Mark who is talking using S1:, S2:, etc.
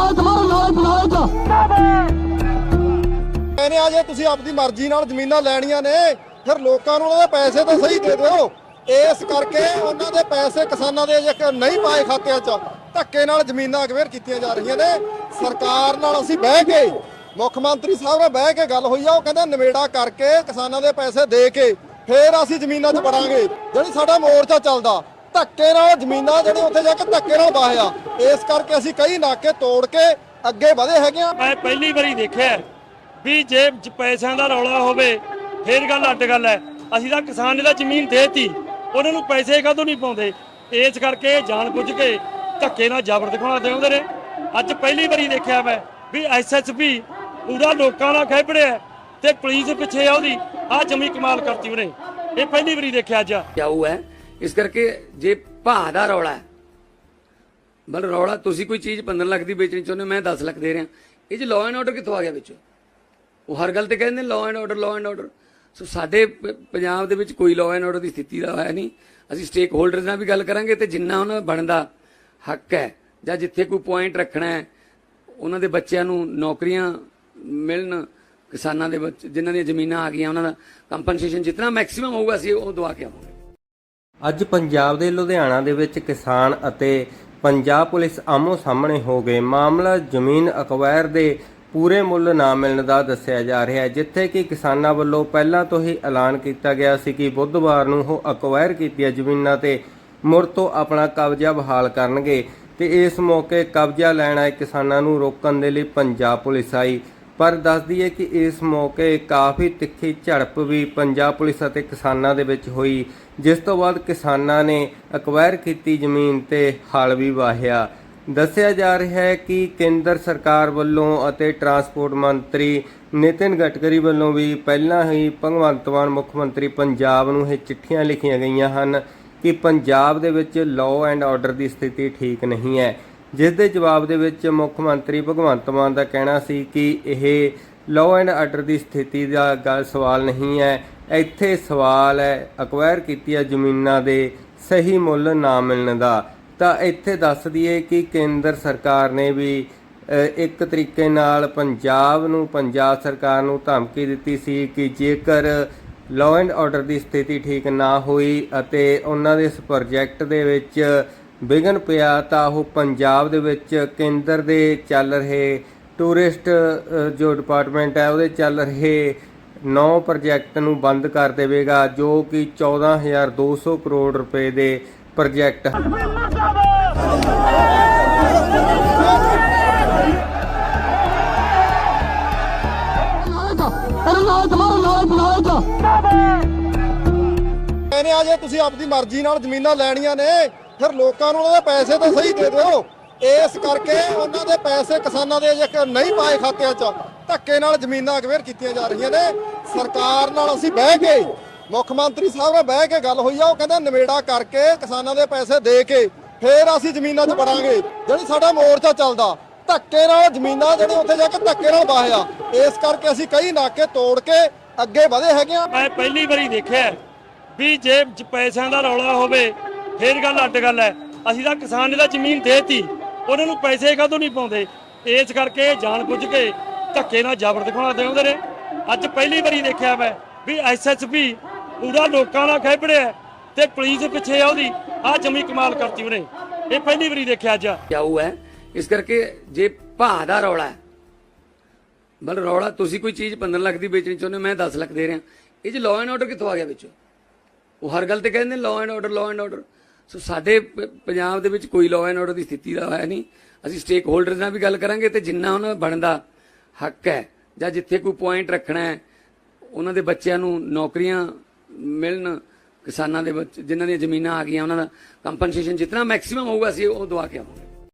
S1: है तुम्हारा ਤੁਸੀਂ ਆਪਦੀ ਮਰਜ਼ੀ ਨਾਲ ਜ਼ਮੀਨਾਂ ਲੈਣੀਆਂ ਨੇ, ਫਿਰ ਲੋਕਾਂ ਨੂੰ ਉਹਨਾਂ ਪੈਸੇ ਤਾਂ ਸਹੀ ਦੇ ਦਿਓ। ਇਸ ਕਰਕੇ ਉਹਨਾਂ ਦੇ ਪੈਸੇ ਕਿਸਾਨਾਂ ਦੇ ਜੇ ਨਹੀਂ ਪਾਏ ਖਾਤਿਆਂ 'ਚ, ਧੱਕੇ ਨਾਲ ਜ਼ਮੀਨਾਂ ਅਗਵੇਰ ਕੀਤੀਆਂ ਜਾ ਰਹੀਆਂ ਨੇ। ਸਰਕਾਰ ਨਾਲ ਅਸੀਂ ਬਹਿ ਕੇ, ਮੁੱਖ ਮੰਤਰੀ ਸਾਹਿਬ ਨਾਲ ਬਹਿ ਕੇ ਗੱਲ ਹੋਈ ਆ, ਉਹ ਕਹਿੰਦਾ ਨਵੇੜਾ ਕਰਕੇ ਕਿਸਾਨਾਂ ਦੇ ਪੈਸੇ ਦੇ ਕੇ, ਫੇਰ ਅਸੀਂ ਜ਼ਮੀਨਾਂ 'ਚ ਪੜਾਂਗੇ ਜਿਹੜੀ ਸਾਡਾ ਮੋਰਚਾ ਚੱਲਦਾ ਧੱਕੇ ਨਾਲ ਜ਼ਮੀਨਾਂ ਜਿਹੜੇ ਉੱਥੇ ਜਾ ਕੇ ਧੱਕੇ ਨਾਲ ਵਾਹਿਆ ਇਸ ਕਰਕੇ ਅਸੀਂ ਕਈ ਨਾਕੇ ਤੋੜ ਕੇ ਅੱਗੇ ਵਧੇ ਹੈਗੇ ਆ
S2: ਮੈਂ ਪਹਿਲੀ ਵਾਰੀ ਦੇਖਿਆ ਵੀ 'ਚ ਪੈਸਿਆਂ ਦਾ ਰੌਲਾ ਹੋਵੇ ਫੇਰ ਗੱਲ ਅੱਡ ਗੱਲ ਹੈ। ਅਸੀਂ ਤਾਂ ਕਿਸਾਨ ਨੇ ਤਾਂ ਜ਼ਮੀਨ ਦੇਤੀ ਉਹਨਾਂ ਨੂੰ ਪੈਸੇ ਕਦੋਂ ਨਹੀਂ ਪਾਉਂਦੇ? ਇਸ ਕਰਕੇ ਜਾਣ ਬੁੱਝ ਕੇ ਧੱਕੇ ਨਾਲ ਜ਼ਬਰ ਦਿਖਾਉਣਾ ਚਾਹੁੰਦੇ ਨੇ। ਅੱਜ ਪਹਿਲੀ ਵਾਰੀ ਦੇਖਿਆ ਮੈਂ ਵੀ ਐਸਐਸਪੀ ਪੂਰਾ ਲੋਕਾਂ ਨਾਲ ਖੇਪੜਿਆ ਤੇ ਪੁਲਿਸ ਪਿੱਛੇ ਆ ਉਹਦੀ ਆ ਜਮੀ ਕਮਾਲ ਕਰਤੀ ਉਹਨੇ। ਇਹ ਪਹਿਲੀ ਵਾਰੀ ਦੇਖਿਆ ਅੱਜ।
S3: ਜਾਊ ਹੈ ਇਸ ਕਰਕੇ ਜੇ ਭਾਅ ਦਾ ਰੌਲਾ ਹੈ ਮਤਲਬ ਰੌਲਾ ਤੁਸੀਂ ਕੋਈ ਚੀਜ਼ 15 ਲੱਖ ਦੀ ਵੇਚਣੀ ਚਾਹੁੰਦੇ ਹੋ, ਮੈਂ 10 ਲੱਖ ਦੇ ਰਿਹਾ। ਇਹ ਚ ਲਾਅ ਐਂਡ ਆਰਡਰ ਕਿੱਥੋਂ ਆ ਗਿਆ ਵਿੱਚੋਂ? ਉਹ ਹਰ ਗੱਲ ਤੇ ਕਹਿੰਦੇ law and order law and order so ਸਾਡੇ ਪ- ਪੰਜਾਬ ਦੇ ਵਿੱਚ ਕੋਈ ਲਾਅ ਐਂਡ ਆਰਡਰ ਦੀ ਸਥਿਤੀ ਦਾ ਹੋਇਆ ਨਹੀਂ। ਅਸੀਂ ਸਟੇਕ ਹੋਲਡਰਸ ਨਾਲ ਵੀ ਗੱਲ ਕਰਾਂਗੇ ਤੇ ਜਿੰਨਾ ਉਹਨਾਂ ਦਾ ਬਣਦਾ ਹੱਕ ਹੈ ਜਾਂ ਜਿੱਥੇ ਕੋਈ ਪੁਆਇੰਟ ਰੱਖਣਾ ਹੈ ਉਹਨਾਂ ਦੇ ਬੱਚਿਆਂ ਨੂੰ ਨੌਕਰੀਆਂ ਮਿਲਣ ਕਿਸਾਨਾਂ ਦੇ ਜਿਨ੍ਹਾਂ ਦੀਆਂ ਜ਼ਮੀਨਾਂ ਆ ਗਈਆਂ ਉਹਨਾਂ ਦਾ ਕੰਪਨਸੇਸ਼ਨ ਜਿੰਨਾ ਮੈਕਸਿਮਮ ਹੋਊਗਾ ਅਸੀਂ ਉਹ ਦਵਾ ਕੇ ਆਵਾਂਗੇ।
S4: ਅੱਜ ਪੰਜਾਬ ਦੇ ਲੁਧਿਆਣਾ ਦੇ ਵਿੱਚ ਕਿਸਾਨ ਅਤੇ ਪੰਜਾਬ ਪੁਲਿਸ ਆਮੋ ਸਾਹਮਣੇ ਹੋ ਗਏ ਮਾਮਲਾ। ਜ਼ਮੀਨ ਅਕਵਾਇਰ ਦੇ ਪੂਰੇ ਮੁੱਲ ਨਾ ਮਿਲਣ ਦਾ ਦੱਸਿਆ ਜਾ ਰਿਹਾ ਹੈ, ਜਿੱਥੇ ਕਿ ਕਿਸਾਨਾਂ ਵੱਲੋਂ ਪਹਿਲਾਂ ਤੋਂ ਹੀ ਐਲਾਨ ਕੀਤਾ ਗਿਆ ਸੀ ਕਿ ਬੁੱਧਵਾਰ ਨੂੰ ਉਹ ਅਕਵਾਇਰ ਕੀਤੀਆਂ ਜ਼ਮੀਨਾਂ ਤੇ ਮੁੜ ਤੋਂ ਆਪਣਾ ਕਬਜ਼ਾ ਬਹਾਲ ਕਰਨਗੇ ਤੇ ਇਸ ਮੌਕੇ ਕਬਜ਼ਾ ਲੈਣ ਆਏ ਕਿਸਾਨਾਂ ਨੂੰ ਰੋਕਣ ਦੇ ਲਈ ਪੰਜਾਬ ਪੁਲਿਸ ਆਈ। ਪਰ ਦੱਸਦੀ ਹੈ ਕਿ ਇਸ ਮੌਕੇ ਕਾਫੀ ਤਿੱਖੀ ਝੜਪ ਵੀ ਪੰਜਾਬ ਪੁਲਿਸ ਅਤੇ ਕਿਸਾਨਾਂ ਦੇ ਵਿੱਚ ਹੋਈ, ਜਿਸ ਤੋਂ ਬਾਅਦ ਕਿਸਾਨਾਂ ਨੇ ਅਕਵਾਇਰ ਕੀਤੀ ਜ਼ਮੀਨ ਤੇ ਹਲ ਵੀ ਵਾਹਿਆ। ਦੱਸਿਆ ਜਾ ਰਿਹਾ ਹੈ ਕਿ ਕੇਂਦਰ ਸਰਕਾਰ ਵੱਲੋਂ ਅਤੇ ਟਰਾਂਸਪੋਰਟ ਮੰਤਰੀ ਨਿਤਿਨ ਗਡਕਰੀ ਵੱਲੋਂ ਵੀ ਪਹਿਲਾਂ ਹੀ ਭਗਵੰਤ ਮਾਨ ਮੁੱਖ ਮੰਤਰੀ ਪੰਜਾਬ ਨੂੰ ਇਹ ਚਿੱਠੀਆਂ ਲਿਖੀਆਂ ਗਈਆਂ ਹਨ ਕਿ ਪੰਜਾਬ ਦੇ ਵਿੱਚ ਲਾਅ ਐਂਡ ਆਰਡਰ ਦੀ ਸਥਿਤੀ ਠੀਕ ਨਹੀਂ ਹੈ। ਜਿਸ ਦੇ ਜਵਾਬ ਦੇ ਵਿੱਚ ਮੁੱਖ ਮੰਤਰੀ ਭਗਵੰਤ ਮਾਨ ਦਾ ਕਹਿਣਾ ਸੀ ਕਿ ਇਹ ਲਾਅ ਐਂਡ ਆਰਡਰ ਦੀ ਸਥਿਤੀ ਦਾ ਗੱਲ ਸਵਾਲ ਨਹੀਂ ਹੈ। ਇੱਥੇ ਸਵਾਲ ਹੈ ਅਕਵਾਇਰ ਕੀਤੀਆਂ ਜ਼ਮੀਨਾਂ ਦੇ ਸਹੀ ਮੁੱਲ ਨਾ ਮਿਲਣ ਦਾ। ਤਾਂ ਇੱਥੇ ਦੱਸ ਦਈਏ ਕਿ ਕੇਂਦਰ ਸਰਕਾਰ ਨੇ ਵੀ ਇੱਕ ਤਰੀਕੇ ਨਾਲ ਪੰਜਾਬ ਨੂੰ, ਪੰਜਾਬ ਸਰਕਾਰ ਨੂੰ ਧਮਕੀ ਦਿੱਤੀ ਸੀ ਕਿ ਜੇਕਰ ਲਾਅ ਐਂਡ ਆਰਡਰ ਦੀ ਸਥਿਤੀ ਠੀਕ ਨਾ ਹੋਈ ਅਤੇ ਉਹਨਾਂ ਦੇ ਇਸ ਪ੍ਰੋਜੈਕਟ ਦੇ ਵਿੱਚ ਵਿਘਨ ਪਿਆ ਤਾਂ ਉਹ ਪੰਜਾਬ ਦੇ ਵਿੱਚ ਕੇਂਦਰ ਦੇ ਚੱਲ ਰਹੇ ਟੂਰਿਸਟ ਜੋ ਡਿਪਾਰਟਮੈਂਟ ਹੈ ਉਹਦੇ ਚੱਲ ਰਹੇ ਨੌ ਪ੍ਰੋਜੈਕਟ ਨੂੰ ਬੰਦ ਕਰ ਦੇਵੇਗਾ, ਜੋ ਕਿ 14200 ਕਰੋੜ ਰੁਪਏ ਦੇ ਪ੍ਰੋਜੈਕਟ ਹਨ।
S1: ਕਹਿੰਦੇ ਆ ਜੇ ਤੁਸੀਂ ਆਪਦੀ ਮਰਜ਼ੀ ਨਾਲ ਜ਼ਮੀਨਾਂ ਲੈਣੀਆਂ ਨੇ ਫਿਰ ਲੋਕਾਂ ਨੂੰ ਉਹਨਾਂ ਦੇ ਪੈਸੇ ਤਾਂ ਸਹੀ ਦੇ ਦਿਓ। ਇਸ ਕਰਕੇ ਉਹਨਾਂ ਦੇ ਪੈਸੇ ਕਿਸਾਨਾਂ ਦੇ ਜੇ ਨਹੀਂ ਪਾਏ ਖਾਤਿਆਂ 'ਚ, ਧੱਕੇ ਨਾਲ ਜ਼ਮੀਨਾਂ ਅਗਵੇਰ ਕੀਤੀਆਂ ਜਾ ਰਹੀਆਂ ਨੇ। ਸਰਕਾਰ ਨਾਲ ਅਸੀਂ ਬਹਿ ਕੇ, ਮੁੱਖ ਮੰਤਰੀ ਸਾਹਿਬ ਨਾਲ ਬਹਿ ਕੇ ਗੱਲ ਹੋਈ ਆ, ਉਹ ਕਹਿੰਦਾ ਨਵੇੜਾ ਕਰਕੇ ਕਿਸਾਨਾਂ ਦੇ ਪੈਸੇ ਦੇ ਕੇ ਫੇਰ ਅਸੀਂ ਜ਼ਮੀਨਾਂ 'ਚ ਵੜਾਂਗੇ। ਜਿਹੜੀ ਸਾਡਾ ਮੋਰਚਾ ਚੱਲਦਾ, ਧੱਕੇ ਨਾਲ ਜ਼ਮੀਨਾਂ ਜਿਹੜੇ ਉੱਥੇ ਜਾ ਕੇ ਧੱਕੇ ਨਾਲ ਵਾਹਿਆ ਇਸ ਕਰਕੇ ਅਸੀਂ ਕਈ ਨਾਕੇ ਤੋੜ ਕੇ ਅੱਗੇ ਵਧੇ ਹੈਗੇ ਆ।
S2: ਮੈਂ ਪਹਿਲੀ ਵਾਰੀ ਦੇਖਿਆ ਵੀ ਜੇ ਪੈਸਿਆਂ ਦਾ ਰੌਲਾ ਹੋਵੇ ਫੇਰ ਗੱਲ ਅੱਡ ਗੱਲ ਹੈ। ਅਸੀਂ ਤਾਂ ਕਿਸਾਨ ਨੇ ਤਾਂ ਜ਼ਮੀਨ ਦੇਤੀ। ਉਹਨਾਂ ਨੂੰ ਪੈਸੇ ਕਦੋਂ ਨਹੀਂ ਪਾਉਂਦੇ? ਇਸ ਕਰਕੇ ਜਾਣ ਬੁੱਝ ਕੇ ਧੱਕੇ ਨਾਲ ਜ਼ਬਰ ਦਿਖਾਉਣਾ ਚਾਹੁੰਦੇ ਨੇ। ਅੱਜ ਪਹਿਲੀ ਵਾਰੀ ਦੇਖਿਆ ਮੈਂ ਵੀ ਐਸਐਸਪੀ ਪੂਰਾ ਲੋਕਾਂ ਨਾਲ ਖੇਪੜਿਆ ਤੇ ਪੁਲਿਸ ਪਿੱਛੇ ਆ ਉਹਦੀ। ਆ ਜਮੀ ਕਮਾਲ ਕਰਤੀ ਉਹਨੇ। ਇਹ ਪਹਿਲੀ ਵਾਰੀ ਦੇਖਿਆ ਅੱਜ।
S3: ਕਿਆ ਜਾਊ ਹੈ। ਇਸ ਕਰਕੇ ਜੇ ਭਾਅ ਦਾ ਰੌਲਾ ਹੈ ਮਤਲਬ ਰੌਲਾ ਤੁਸੀਂ ਕੋਈ ਚੀਜ਼ 15 ਲੱਖ ਦੀ ਵੇਚਣੀ ਚਾਹੁੰਦੇ ਹੋ, ਮੈਂ 10 ਲੱਖ ਦੇ ਰਿਹਾ। ਇਹ ਚ ਲਾਅ ਐਂਡ ਆਰਡਰ ਕਿੱਥੋਂ ਆ ਗਿਆ ਵਿੱਚੋਂ? ਉਹ ਹਰ ਗੱਲ ਤੇ ਕਹਿੰਦੇ law and order law and order so ਸਾਡੇ ਪ- ਪੰਜਾਬ ਦੇ ਵਿੱਚ ਕੋਈ ਲਾਅ ਐਂਡ ਆਰਡਰ ਦੀ ਸਥਿਤੀ ਦਾ ਹੋਇਆ ਨਹੀਂ। ਅਸੀਂ ਸਟੇਕ ਹੋਲਡਰਸ ਨਾਲ ਵੀ ਗੱਲ ਕਰਾਂਗੇ ਤੇ ਜਿੰਨਾ ਉਹਨਾਂ ਦਾ ਬਣਦਾ ਹੱਕ ਹੈ, ਜਾਂ ਜਿੱਥੇ ਕੋਈ ਪੁਆਇੰਟ ਰੱਖਣਾ ਹੈ, ਉਹਨਾਂ ਦੇ ਬੱਚਿਆਂ ਨੂੰ ਨੌਕਰੀਆਂ ਮਿਲਣ, ਕਿਸਾਨਾਂ ਦੇ ਬੱਚੇ, ਜਿਨ੍ਹਾਂ ਦੀਆਂ ਜ਼ਮੀਨਾਂ ਆ ਗਈਆਂ, ਉਹਨਾਂ ਦਾ ਕੰਪਨਸੇਸ਼ਨ ਜਿੰਨਾ ਮੈਕਸਿਮਮ ਹੋਊਗਾ, ਅਸੀਂ ਉਹ ਦਵਾ ਕੇ ਆਵਾਂਗੇ।